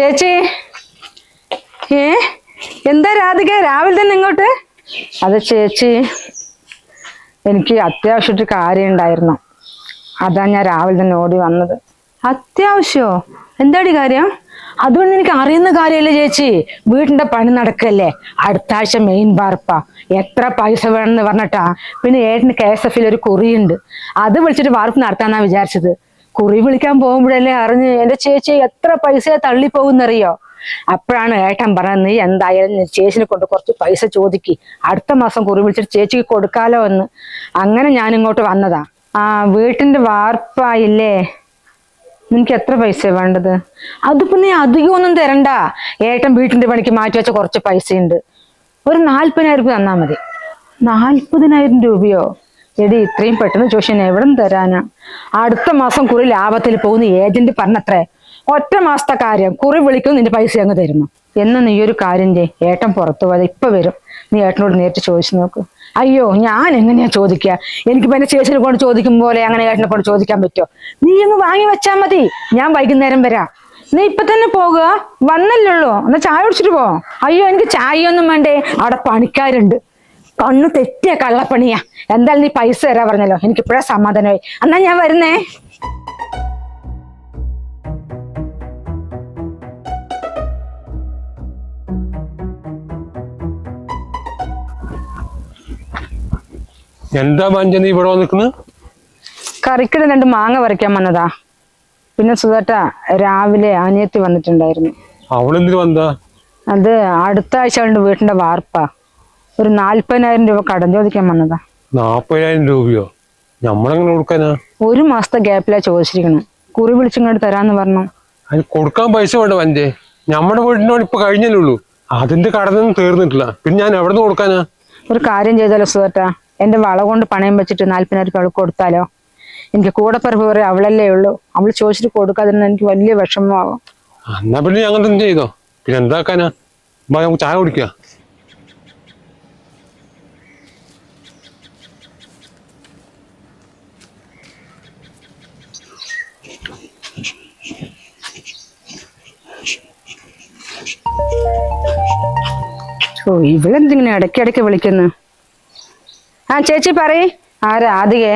ചേച്ചി. ഏ? എന്താ രാധിക? രാവിലെ തന്നെ ഇങ്ങോട്ട്? അത് ചേച്ചി എനിക്ക് അത്യാവശ്യമായിട്ട് കാര്യം ഉണ്ടായിരുന്നു അതാ ഞാൻ രാവിലെ തന്നെ ഓടി വന്നത്. അത്യാവശ്യമോ എന്താടി കാര്യം? അതുകൊണ്ട് എനിക്ക് അറിയുന്ന കാര്യമല്ലേ ചേച്ചി. വീടിന്റെ പണി നടക്കല്ലേ? അടുത്ത ആഴ്ച മെയിൻ വാർപ്പാ എത്ര പൈസ വേണമെന്ന് പറഞ്ഞിട്ടാ. പിന്നെ ഏട്ടന് കെ എസ് എഫിൽ ഒരു കുറിയുണ്ട്. അത് വിളിച്ചിട്ട് വാർപ്പ് നടത്താന്നാ വിചാരിച്ചത്. കുറി വിളിക്കാൻ പോകുമ്പോഴല്ലേ അറിഞ്ഞ് എന്റെ ചേച്ചി എത്ര പൈസ തള്ളിപ്പോകുന്നറിയോ? അപ്പോഴാണ് ഏട്ടൻ പറഞ്ഞത് നീ എന്തായാലും ചേച്ചിനെ കൊണ്ട് കുറച്ച് പൈസ ചോദിക്ക്. അടുത്ത മാസം കുറി വിളിച്ചിട്ട് ചേച്ചിക്ക് കൊടുക്കാലോ എന്ന്. അങ്ങനെ ഞാൻ ഇങ്ങോട്ട് വന്നതാ. ആ വീട്ടിന്റെ വാർപ്പായില്ലേ? നിനക്ക് എത്ര പൈസ വേണ്ടത്? അതിപ്പോ നീ അധികമൊന്നും തരണ്ട. ഏട്ടൻ വീട്ടിന്റെ പണിക്ക് മാറ്റി വെച്ച കുറച്ച് പൈസയുണ്ട്. ഒരു നാല്പതിനായിരം രൂപ തന്നാ മതി. നാല്പതിനായിരം രൂപയോ? എടി ഇത്രയും പെട്ടെന്ന് ചോദിച്ചാൽ എവിടെ തരാനാ? അടുത്ത മാസം കുറി ലാഭത്തിൽ പോകുന്ന ഏജന്റ് പറഞ്ഞത്രേ ഒറ്റ മാസത്തെ കാര്യം കുറി വിളിക്കും നിന്റെ പൈസ അങ്ങ് തരുന്നു. എന്ന് നീ ഒരു കാര്യം ചെയ് ഏട്ടൻ പുറത്തു പോയത് ഇപ്പൊ വരും. നീ ഏട്ടനോട് നേരിട്ട് ചോദിച്ചു നോക്ക്. അയ്യോ ഞാൻ എങ്ങനെയാ ചോദിക്കുക എനിക്കിപ്പോ എന്റെ ചേച്ചിനെ കൊണ്ട് ചോദിക്കും പോലെ അങ്ങനെ ഏട്ടനെ കൊണ്ട് ചോദിക്കാൻ പറ്റുമോ നീ അങ്ങ് വാങ്ങി വെച്ചാ മതി. ഞാൻ വൈകുന്നേരം വരാം. നീ ഇപ്പൊ തന്നെ പോകുക വന്നല്ലേ ഉള്ളൂ. എന്നാ ചായ കുടിച്ചിട്ട് പോ. അയ്യോ എനിക്ക് ചായ ഒന്നും വേണ്ടേ. അവിടെ പണിക്കാരുണ്ട്. കണ്ണ് തെറ്റിയ കള്ളപ്പണിയാ. എന്തായാലും നീ പൈസ തരാ പറഞ്ഞല്ലോ. എനിക്ക് ഇപ്പഴേ സമാധാനമായി. എന്നാ ഞാൻ വരുന്നേ. എന്താ മഞ്ച നീ ഇവിടെ നിൽക്കുന്നത് കറിക്കിട രണ്ട് മാങ്ങ പറിക്കാൻ വന്നതാ. പിന്നെ സുധേട്ട രാവിലെ അനിയത്തി വന്നിട്ടുണ്ടായിരുന്നു. അവളെന്തിനു വന്നാ അത് അടുത്ത ആഴ്ച അവളുടെ വീട്ടിന്റെ വാർപ്പാ. ഒരു നാല്പതിനായിരം രൂപ കടം ചോദിക്കാൻ വന്നതാ. നാപ്പതിനായിരം രൂപയോ? നമ്മളെങ്ങനെ കൊടുക്കാനാ? ഒരു മാസത്തെ ഗ്യാപ്പിലാ ചോദിച്ചിരിക്കണം കുറി വിളിച്ചിങ്ങോട്ട് തരാന്ന് പറഞ്ഞു. അതിന് കൊടുക്കാൻ പൈസ വേണ്ട വഞ്ചേ. നമ്മുടെ വീടിനോട് ഇപ്പൊ കഴിഞ്ഞല്ലേ ഉള്ളൂ. അതിന്റെ കടന്നൊന്നും തീർന്നിട്ടില്ല. പിന്നെ ഞാൻ എവിടെ നിന്ന് കൊടുക്കാനാ? ഒരു കാര്യം ചെയ്താലോ സുധേട്ട എന്റെ വള കൊണ്ട് പണയം വെച്ചിട്ട് നാല്പതിനായിരം രൂപ അവൾക്ക് കൊടുത്താലോ? എനിക്ക് കൂടെ പറമ്പ് പറയും അവളല്ലേ ഉള്ളൂ. അവൾ ചോദിച്ചിട്ട് കൊടുക്കാതിരുന്ന എനിക്ക് വലിയ വിഷമമാകും എന്നാ പിന്നെ ഞങ്ങൾ എന്ത് ചെയ്തോ? പിന്നെ എന്താക്കാനാ? നമുക്ക് ചായ കുടിക്കുക ഓ ഇവളെന്തിങ്ങനെ ഇടയ്ക്കിടയ്ക്ക് വിളിക്കുന്നു? ആ ചേച്ചി പറയ്. ആരാ ആദികേ?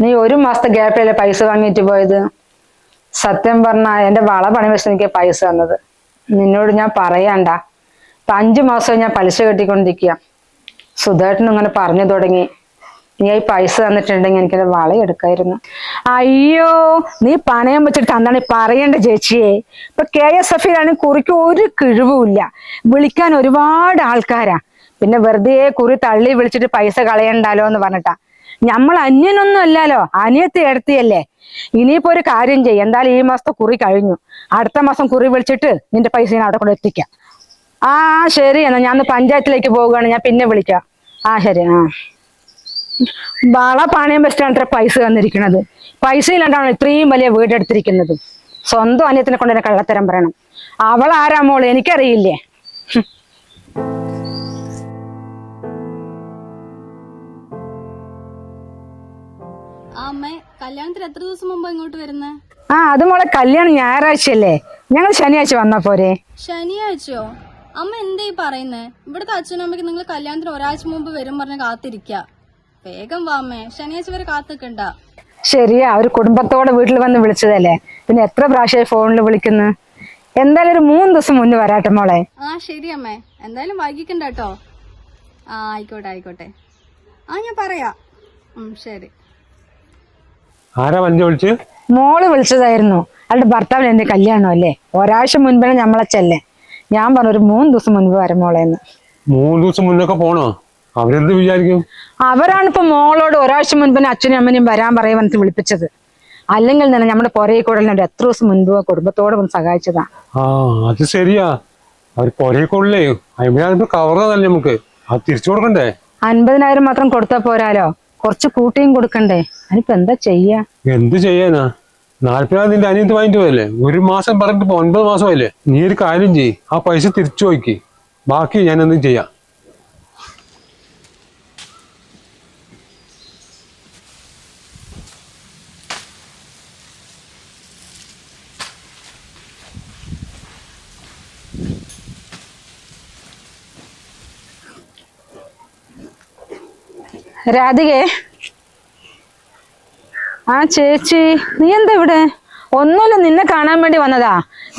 നീ ഒരു മാസത്തെ ഗ്യാപ്പിലല്ലേ പൈസ വാങ്ങിയിട്ട് പോയത്? സത്യം പറഞ്ഞാ എന്റെ വള പണി വെച്ച് എനിക്ക് പൈസ തന്നത്. നിന്നോട് ഞാൻ പറയണ്ട. അപ്പൊ അഞ്ചു മാസം ഞാൻ പലിശ കെട്ടിക്കൊണ്ടിരിക്കുക സുധേട്ടനും ഇങ്ങനെ പറഞ്ഞു തുടങ്ങി. നീ ഈ പൈസ തന്നിട്ടുണ്ടെങ്കിൽ എനിക്കത് വളയെടുക്കായിരുന്നു. അയ്യോ നീ പണയം വെച്ചിട്ട് ഈ പറയേണ്ട ചേച്ചിയെ? ഇപ്പൊ കെ എസ് എഫിലാണെങ്കിൽ കുറിക്ക് ഒരു കിഴിവുമില്ല. വിളിക്കാൻ ഒരുപാട് ആൾക്കാരാ. പിന്നെ വെറുതെ കുറി തള്ളി വിളിച്ചിട്ട് പൈസ കളയണ്ടാലോ എന്ന് പറഞ്ഞിട്ടാ. നമ്മൾ അന്യനൊന്നും അല്ലല്ലോ അനിയത്തി എടുത്തിയല്ലേ. ഇനിയിപ്പോ ഒരു കാര്യം ചെയ്യും എന്തായാലും ഈ മാസത്തെ കുറി കഴിഞ്ഞു. അടുത്ത മാസം കുറി വിളിച്ചിട്ട് നിന്റെ പൈസ ഞാൻ അവിടെ കൊണ്ട് എത്തിക്കാം. ആ ശരി എന്നാ ഞാൻ പഞ്ചായത്തിലേക്ക് പോവുകയാണ്. ഞാൻ പിന്നെ വിളിക്കാം. ആ ശരി ആ. വള പണയം ബസ്റ്റാണ് ഇത്ര പൈസ തന്നിരിക്കുന്നത്. പൈസ ഇല്ലാണ്ടാണ് ഇത്രയും വലിയ വീടെടുത്തിരിക്കുന്നത് സ്വന്തം അനിയത്തിനെ കൊണ്ട് എന്നെ കള്ളത്തരം പറയണം. അവൾ ആരാ മോൾ? എനിക്കറിയില്ലേ? കല്യാണത്തിന് എത്ര ദിവസം മുമ്പ് ഇങ്ങോട്ട് വരുന്നേ? ആ അത് മോളെ കല്യാണം ഞായറാഴ്ചയല്ലേ. ഞങ്ങൾ ശനിയാഴ്ച വന്നാ പോരെ. ശനിയാഴ്ചയോ? അമ്മ എന്തേ ഈ പറയുന്നേ? ഇവിടുത്തെ അച്ഛനും അമ്മയ്ക്ക് നിങ്ങൾ കല്യാണത്തിന് ഒരാഴ്ച മുമ്പ് വരും പറഞ്ഞ് കാത്തിരിക്ക. വേഗം വാമേ അമ്മേ. ശനിയാഴ്ച വരെ കാത്തുക്കണ്ട. ശരിയാ ഒരു കുടുംബത്തോടെ വീട്ടിൽ വന്ന് വിളിച്ചതല്ലേ? പിന്നെ എത്ര പ്രാവശ്യമായി ഫോണിൽ വിളിക്കുന്നു? എന്തായാലും ഒരു മൂന്ന് ദിവസം മുന്നേ വരാട്ടെ മോളെ. ആ ശരി അമ്മേ. എന്തായാലും വൈകിക്കണ്ട കേട്ടോ. ആ ആയിക്കോട്ടെ ആയിക്കോട്ടെ. ആ ഞാൻ പറയാ. ഉം ശരി. ആരാ വണ്ടി വിളിച്ച്? മോൾ വിളിച്ചതായിരുന്നു. അവളുടെ ഭർത്താവിന് എന്റെ കല്യാണം അല്ലേ? ഒരാഴ്ച മുൻപേ നമ്മളച്ചല്ലേ ഞാൻ പറഞ്ഞു ഒരു മൂന്ന് ദിവസം മുൻപ് വരാം മോളെ എന്ന്. മൂന്ന് ദിവസം മുന്നൊക്കെ പോണോ? അവരെന്ത് വിചാരിക്കും? അവരാണ് ഇപ്പൊ മോളോട് ഒരാഴ്ച മുൻപ് അച്ഛനും അമ്മനെയും വരാൻ പറയാൻ വന്നിട്ട് വിളിപ്പിച്ചത്. അല്ലെങ്കിൽ തന്നെ നമ്മുടെ പുറകെ കൂടെ ഒരു എത്ര ദിവസം മുൻപ് കുടുംബത്തോടെ വന്ന് സഹായിച്ചതാ. ആ അത് ശരിയാ. അവർ പൊരേക്കൊള്ളേ അമ്പതിനായിരം കവറതല്ലേ നമുക്ക്. അത് തിരിച്ചു കൊടുക്കണ്ടേ? അൻപതിനായിരം മാത്രം കൊടുത്താ പോരാലോ. കുറച്ച് കൂട്ടിയും കൊടുക്കണ്ടേ. അതിനിപ്പോ എന്താ ചെയ്യാ? എന്ത് ചെയ്യാനാ? നാല്പതിനായിരം നിന്റെ അനിയത്ത് വാങ്ങിട്ട് പോയല്ലേ? ഒരു മാസം പറഞ്ഞിട്ട് ഒൻപത് മാസമല്ലേ നീ ഒരു കാര്യം ചെയ്യ്. ആ പൈസ തിരിച്ചു നോക്കി ബാക്കി ഞാൻ എന്തും ചെയ്യാം. രാധികേ. ആ ചേച്ചി നീ എന്താ ഇവിടെ? ഒന്നുമില്ല നിന്നെ കാണാൻ വേണ്ടി വന്നതാ.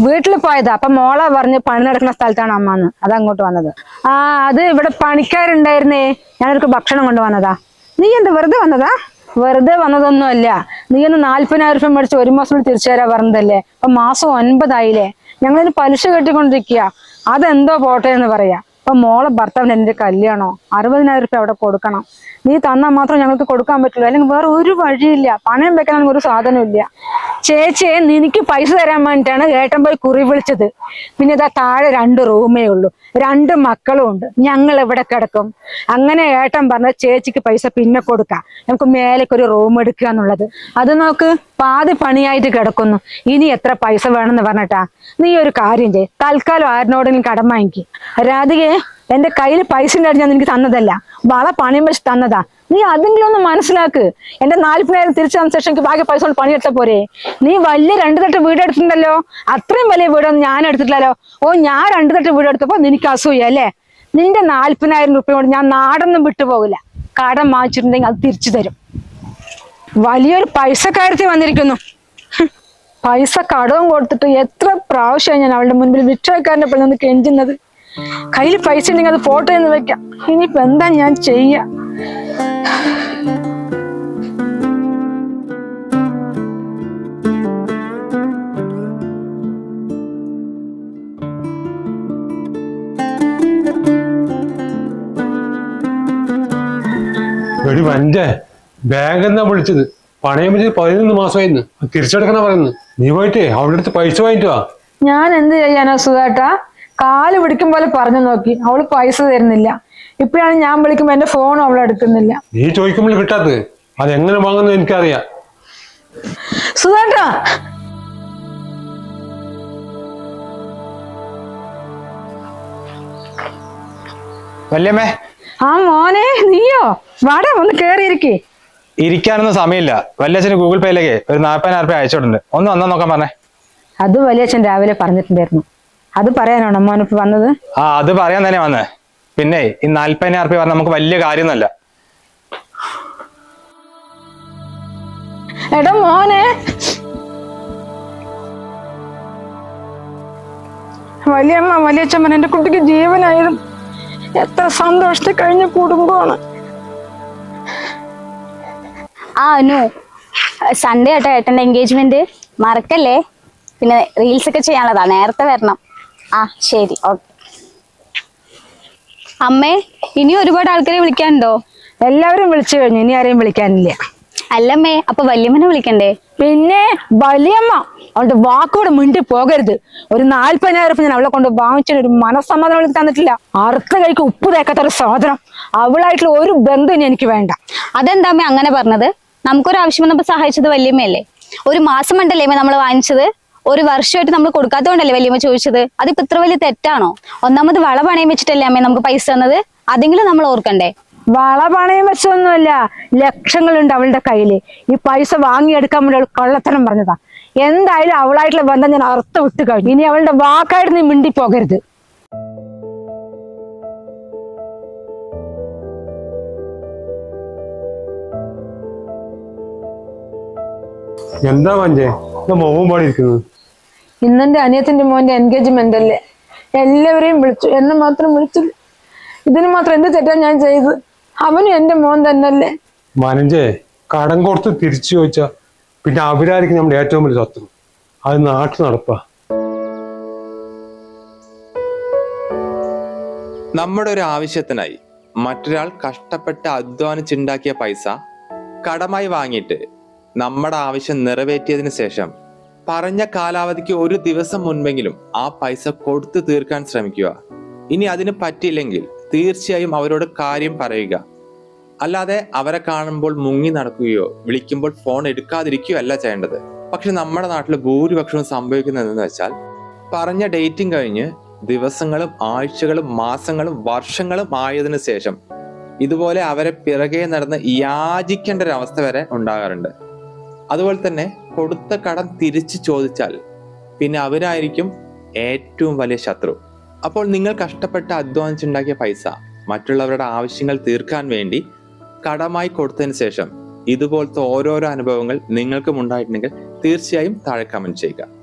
വീട്ടിൽ പോയതാ. അപ്പൊ മോളെ പറഞ്ഞ് പണി നടക്കുന്ന സ്ഥലത്താണ് അമ്മന്ന്. അതാ അങ്ങോട്ട് വന്നത്. ആ അത് ഇവിടെ പണിക്കാരുണ്ടായിരുന്നേ. ഞാനൊരു ഭക്ഷണം കൊണ്ട് വന്നതാ. നീ എന്താ വെറുതെ വന്നതാ? വെറുതെ വന്നതൊന്നുമല്ല. നീ ഒന്ന് നാല്പതിനായിരം രൂപ മേടിച്ച് ഒരു മാസം തിരിച്ചു തരാ പറഞ്ഞതല്ലേ? അപ്പൊ മാസം ഒൻപതായില്ലേ? ഞങ്ങളിന് പലിശ കെട്ടിക്കൊണ്ടിരിക്കുക അതെന്തോ പോട്ടെ എന്ന് പറയാ. അപ്പൊ മോളെ ഭർത്താവിന് എന്റെ കല്യാണോ? അറുപതിനായിരം റുപ്യ അവിടെ കൊടുക്കണം. നീ തന്നാൽ മാത്രം ഞങ്ങൾക്ക് കൊടുക്കാൻ പറ്റുള്ളൂ. അല്ലെങ്കിൽ വേറെ ഒരു വഴിയില്ല. പണയം വെക്കാൻ ഒരു സാധനമില്ല ചേച്ചിയെ നിനക്ക് പൈസ തരാൻ വേണ്ടിയിട്ടാണ് ഏട്ടൻ പോയി കുറി വിളിച്ചത്. പിന്നെ ഇതാ താഴെ രണ്ട് റൂമേ ഉള്ളൂ. രണ്ട് മക്കളും ഉണ്ട്. ഞങ്ങൾ എവിടെ കിടക്കും? അങ്ങനെ ഏട്ടൻ പറഞ്ഞ ചേച്ചിക്ക് പൈസ പിന്നെ കൊടുക്കാം. നമുക്ക് മേലേക്ക് ഒരു റൂം എടുക്കുക എന്നുള്ളത്. അത് നോക്ക്. പാതി പണിയായിട്ട് കിടക്കുന്നു. ഇനി എത്ര പൈസ വേണമെന്ന് പറഞ്ഞിട്ടാ? നീ ഒരു കാര്യം ചെയ് തൽക്കാലം ആരിനോടെങ്കിലും കടം വാങ്ങിക്കും. രാധികയെ എന്റെ കയ്യിൽ പൈസ ഉണ്ടായിട്ട് ഞാൻ നിനക്ക് തന്നതല്ല. വള പണിയും വെച്ച് തന്നതാ. നീ അതെങ്കിലും ഒന്ന് മനസ്സിലാക്ക്. എന്റെ നാൽപ്പതിനായിരം തിരിച്ചു തന്ന ശേഷം എനിക്ക് ബാക്കി പൈസ കൊണ്ട് പണിയെടുത്ത പോരെ? നീ വലിയ രണ്ട് തട്ട് വീട് എടുത്തിട്ടുണ്ടല്ലോ. അത്രയും വലിയ വീടൊന്നും ഞാൻ എടുത്തിട്ടില്ലല്ലോ. ഓ ഞാൻ രണ്ട് തട്ട് വീട് എടുത്തപ്പോ നിനക്ക് അസൂയ അല്ലേ? നിന്റെ നാല്പതിനായിരം രൂപ കൊണ്ട് ഞാൻ നാടൊന്നും വിട്ടുപോകില്ല. കടം വാങ്ങിച്ചിട്ടുണ്ടെങ്കിൽ അത് തിരിച്ചു തരും. വലിയൊരു പൈസക്കാരത്തി വന്നിരിക്കുന്നു. പൈസ കടവും കൊടുത്തിട്ട് എത്ര പ്രാവശ്യമായി ഞാൻ അവളുടെ മുൻപിൽ വിക്ഷയക്കാരന്റെ പിള്ളി നിന്ന് കെഞ്ചുന്നത്. കയ്യിൽ പൈസ ഉണ്ടെങ്കിൽ അത് ഫോട്ടോ എന്ന് വെക്കാം. ഇനിയിപ്പോ എന്താ ഞാൻ ചെയ്യാ? ഒരു വന്റെ ബാങ്ക് എന്നാ വിളിച്ചത്? പണയം വെച്ചത് പതിനൊന്ന് മാസമായിരുന്നു തിരിച്ചെടുക്കണ പറയുന്നത് നീ പോയിട്ടേ അവളുടെ അടുത്ത് പൈസ വാങ്ങിട്ട് വാ. ഞാൻ എന്ത് ചെയ്യാനാ സുഖാട്ടാ കാൽ പിടിക്കും പോലെ പറഞ്ഞു നോക്കി. അവൾ പൈസ തരുന്നില്ല. ഇപ്പോഴാണ് ഞാൻ വിളിക്കുമ്പോ എന്റെ ഫോൺ അവൾ എടുക്കുന്നില്ല. നീ ചോദിക്കുമ്പോൾ കിട്ടാത്തത്. അതെങ്ങനെ വാങ്ങുന്നത് എനിക്കറിയാം. സുഖാട്ടാ വല്യമ്മേ. ആ മോനെ നീയോ? വാടാ ഒന്ന് കേറിയിരിക്കേ. ഇരിക്കാനൊന്നും സമയമില്ല. വല്യച്ഛന് ഗൂഗിൾ പേയിലേക്ക് ഒരു നാൽപ്പതിനായിരം രൂപ അയച്ചിട്ടുണ്ട് ഒന്ന് വന്നാ നോക്കാൻ പറഞ്ഞേ. അത് വലിയച്ഛൻ രാവിലെ പറഞ്ഞിട്ടുണ്ടായിരുന്നു. അത് പറയാനാണോ? മോനിപ്പോ വന്നത്? ആ അത് പറയാൻ തന്നെ വന്നേ. പിന്നെ ഈ നാൽപ്പതിനായിരം രൂപ പറഞ്ഞാൽ നമുക്ക് വലിയ കാര്യമൊന്നുമല്ല. എടാ മോനെ. വലിയമ്മ വലിയച്ഛൻ എന്റെ കുട്ടിക്ക് ജീവനായിരുന്നു. എത്ര സന്തോഷത്തിൽ കഴിഞ്ഞ കുടുംബമാണ്. ആ അനു. സൺഡേ ആട്ടോ ഏട്ടന്റെ എൻഗേജ്മെന്റ് മറക്കല്ലേ? പിന്നെ റീൽസ് ഒക്കെ ചെയ്യാനുള്ളതാ. നേരത്തെ വരണം. ആ ശരി. ഓക്കെ അമ്മേ ഇനി ഒരുപാട് ആൾക്കാരെ വിളിക്കാനുണ്ടോ? എല്ലാവരും വിളിച്ചു കഴിഞ്ഞു. ഇനി ആരെയും വിളിക്കാനില്ല. അല്ലമ്മേ അപ്പൊ വല്യമ്മനെ വിളിക്കണ്ടേ? പിന്നെ വലിയമ്മ അവളുടെ വാക്കോടെ മിണ്ടി പോകരുത്. ഒരു നാല്പതിനായിരം രൂപ ഞാൻ അവളെ കൊണ്ട് വാങ്ങിച്ചൊരു ഒരു മനസ്സമ്മതം അവൾക്ക് തന്നിട്ടില്ല. അറുത്ത കൈക്ക് ഉപ്പ് തേക്കാത്ത ഒരു സാധനം. അവളായിട്ടുള്ള ഒരു ബന്ധം ഇനി എനിക്ക് വേണ്ട. അതെന്താമ്മേ അങ്ങനെ പറഞ്ഞത്? നമുക്കൊരു ആവശ്യം വന്നപ്പോൾ സഹായിച്ചത് വല്യമ്മയല്ലേ? ഒരു മാസം കണ്ടല്ലേ നമ്മൾ വാങ്ങിച്ചത്? ഒരു വർഷമായിട്ട് നമ്മൾ കൊടുക്കാത്തതുകൊണ്ടല്ലേ വല്യമ്മ ചോദിച്ചത്? അതിപ്പോ ഇത്ര വലിയ തെറ്റാണോ? ഒന്നാമത് വള പണയം വെച്ചിട്ടല്ലേ അമ്മേ നമുക്ക് പൈസ തന്നത്? അതെങ്കിലും നമ്മൾ ഓർക്കണ്ടേ? വള പണയം വെച്ചൊന്നുമല്ല ലക്ഷങ്ങളുണ്ട് അവളുടെ കയ്യിൽ ഈ പൈസ വാങ്ങിയെടുക്കാൻ വേണ്ടി അവൾ കള്ളത്തരം പറഞ്ഞതാ. എന്തായാലും അവളായിട്ടുള്ള ബന്ധം ഞാൻ അർത്ഥം വിട്ട് കഴിഞ്ഞു. ഇനി അവളുടെ വാക്കായിട്ട് നീ മിണ്ടി പോകരുത് എന്താ വഞ്ചേ ഇത് മോഹം പാടിയിരിക്കുന്നത്? ഇന്നെന്റെ അനിയത്തിന്റെ മോന്റെ എൻഗേജ്മെന്റ് അല്ലേ എല്ലാവരെയും വിളിച്ചു. എന്നെ മാത്രം വിളിച്ചില്ല ഇതിന് മാത്രം എന്ത് തെറ്റാ ഞാൻ ചെയ്ത്? അവനും എന്റെ മോൻ തന്നെയല്ലേ? മനഞ്ചേ കടം കൊടുത്ത് തിരിച്ചു ചോദിച്ചാ പിന്നെ അവരായിരിക്കും നമ്മുടെ ഏറ്റവും വലിയ ശത്രു. അത് നാട്ടിൽ നടപ്പാ. നമ്മുടെ ഒരു ആവശ്യത്തിനായി മറ്റൊരാൾ കഷ്ടപ്പെട്ട് അധ്വാനിച്ചുണ്ടാക്കിയ പൈസ കടമായി വാങ്ങിയിട്ട് നമ്മുടെ ആവശ്യം നിറവേറ്റിയതിന് ശേഷം പറഞ്ഞ കാലാവധിക്ക് ഒരു ദിവസം മുൻപെങ്കിലും ആ പൈസ കൊടുത്തു തീർക്കാൻ ശ്രമിക്കുക. ഇനി അതിന് പറ്റിയില്ലെങ്കിൽ തീർച്ചയായും അവരോട് കാര്യം പറയുക. അല്ലാതെ അവരെ കാണുമ്പോൾ മുങ്ങി നടക്കുകയോ വിളിക്കുമ്പോൾ ഫോൺ എടുക്കാതിരിക്കുകയോ അല്ല ചെയ്യേണ്ടത്. പക്ഷെ നമ്മുടെ നാട്ടിൽ ഭൂരിപക്ഷവും സംഭവിക്കുന്നതെന്ന് വെച്ചാൽ പറഞ്ഞ ഡേറ്റും കഴിഞ്ഞ് ദിവസങ്ങളും ആഴ്ചകളും മാസങ്ങളും വർഷങ്ങളും ആയതിനു ശേഷം ഇതുപോലെ അവരെ പിറകെ നടന്ന് യാചിക്കേണ്ട ഒരു അവസ്ഥ വരെ ഉണ്ടാകാറുണ്ട്. അതുപോലെ തന്നെ കൊടുത്ത കടം തിരിച്ചു ചോദിച്ചാൽ പിന്നെ അവരായിരിക്കും ഏറ്റവും വലിയ ശത്രു. അപ്പോൾ നിങ്ങൾ കഷ്ടപ്പെട്ട് അധ്വാനിച്ചുണ്ടാക്കിയ പൈസ മറ്റുള്ളവരുടെ ആവശ്യങ്ങൾ തീർക്കാൻ വേണ്ടി കടമായി കൊടുത്തതിന് ശേഷം ഇതുപോലത്തെ ഓരോരോ അനുഭവങ്ങൾ നിങ്ങൾക്കും ഉണ്ടായിട്ടുണ്ടെങ്കിൽ തീർച്ചയായും താഴെ കമന്റ് ചെയ്യുക.